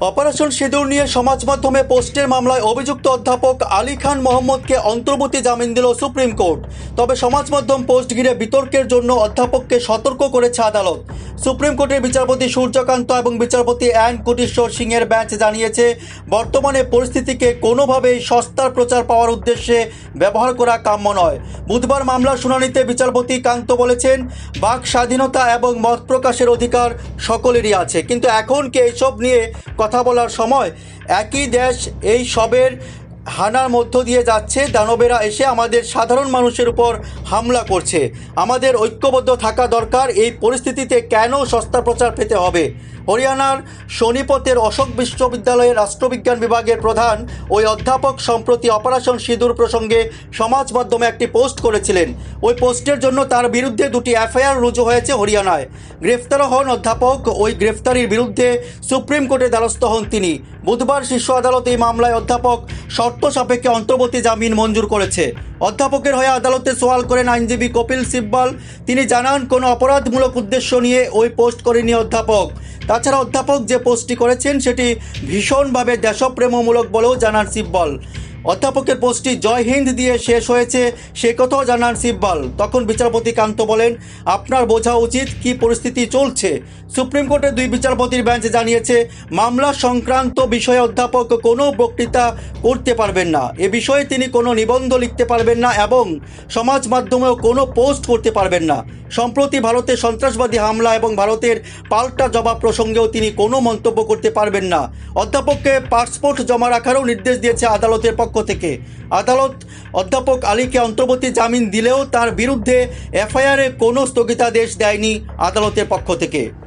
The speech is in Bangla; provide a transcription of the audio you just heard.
অপারেশন সিঁদুর নিয়ে সমাজ মাধ্যমে পোস্টের মামলায় অভিযুক্ত অধ্যাপক আলী খান মোহাম্মদকে অন্তর্বর্তী জামিন দিল সুপ্রিম কোর্ট। তবে সমাজ মাধ্যম পোস্ট ঘিরে বিতর্কের জন্য অধ্যাপককে সতর্ক করেছে আদালত। সুপ্রিম কোর্টের বিচারপতি সূর্যকান্ত এবং বিচারপতি অ্যান কোটেশ্বর সিংয়ের বেঞ্চ জানিয়েছে, বর্তমানে পরিস্থিতিকে কোনোভাবেই সস্তার প্রচার পাওয়ার উদ্দেশ্যে ব্যবহার করা কাম্য নয়। বুধবার মামলার শুনানিতে বিচারপতি কান্ত বলেছেন, বাক স্বাধীনতা এবং মত প্রকাশের অধিকার সকলেরই আছে। কিন্তু এখন কি এইসব নিয়ে কথা বলার সময় একই দেশ এই সবের হানার মধ্য দিয়ে যাচ্ছে। দানবেরা এসে আমাদের সাধারণ মানুষের উপর হামলা করছে। আমাদের ঐক্যবদ্ধ থাকা দরকার। এই পরিস্থিতিতে কেন সস্তা প্রচার পেতে হবে? হরিয়ানার সোনিপতের অশোক বিশ্ববিদ্যালয়ের রাষ্ট্রবিজ্ঞান বিভাগের প্রধান ওই অধ্যাপক সম্প্রতি অপারেশন সিঁদুর প্রসঙ্গে সমাজ মাধ্যমে একটি পোস্ট করেছিলেন। ওই পোস্টের জন্য তার বিরুদ্ধে দুটি এফআইআর রুজু হয়েছে হরিয়ানায়। গ্রেফতার হন অধ্যাপক। ওই গ্রেফতারির বিরুদ্ধে সুপ্রিম কোর্টে দ্বারস্থ হন তিনি। বুধবার শীর্ষ আদালত এই মামলায় অধ্যাপক শর্ত সাপেক্ষে অন্তর্বর্তী জামিন মঞ্জুর করেছে। অধ্যাপকের হয়ে আদালতে সোয়াল করেন আইনজীবী কপিল সিব্বাল। তিনি জানান, কোনো অপরাধমূলক উদ্দেশ্য নিয়ে ওই পোস্ট করেনি অধ্যাপক। তাছাড়া অধ্যাপক যে পোস্টটি করেছেন, সেটি ভীষণভাবে দেশপ্রেমমূলক বলেও জানান সিব্বল। অধ্যাপকের পোস্টটি জয় হিন্দ দিয়ে শেষ হয়েছে, সে কথাও জানান সিব্বাল। তখন বিচারপতি কান্ত বলেন, আপনার বোঝা উচিত কি পরিস্থিতি চলছে। সুপ্রিম কোর্টের দুই বিচারপতির বেঞ্চ জানিয়েছে, মামলা সংক্রান্ত বিষয়ে অধ্যাপক কোনো বক্তৃতা করতে পারবেন না। এ বিষয়ে তিনি কোনো নিবন্ধ লিখতে পারবেন না এবং সমাজ মাধ্যমেও কোনো পোস্ট করতে পারবেন না। সম্প্রতি ভারতে সন্ত্রাসবাদী হামলা এবং ভারতের পাল্টা জবাব প্রসঙ্গেও তিনি কোনো মন্তব্য করতে পারবেন না। অধ্যাপককে পাসপোর্ট জমা রাখারও নির্দেশ দিয়েছে আদালতের পক্ষ থেকে। আদালত অধ্যাপক আলীকে অন্তর্বর্তী জামিন দিলেও তার বিরুদ্ধে এফআইআরে কোনো স্থগিতাদেশ দেয়নি আদালতের পক্ষ থেকে।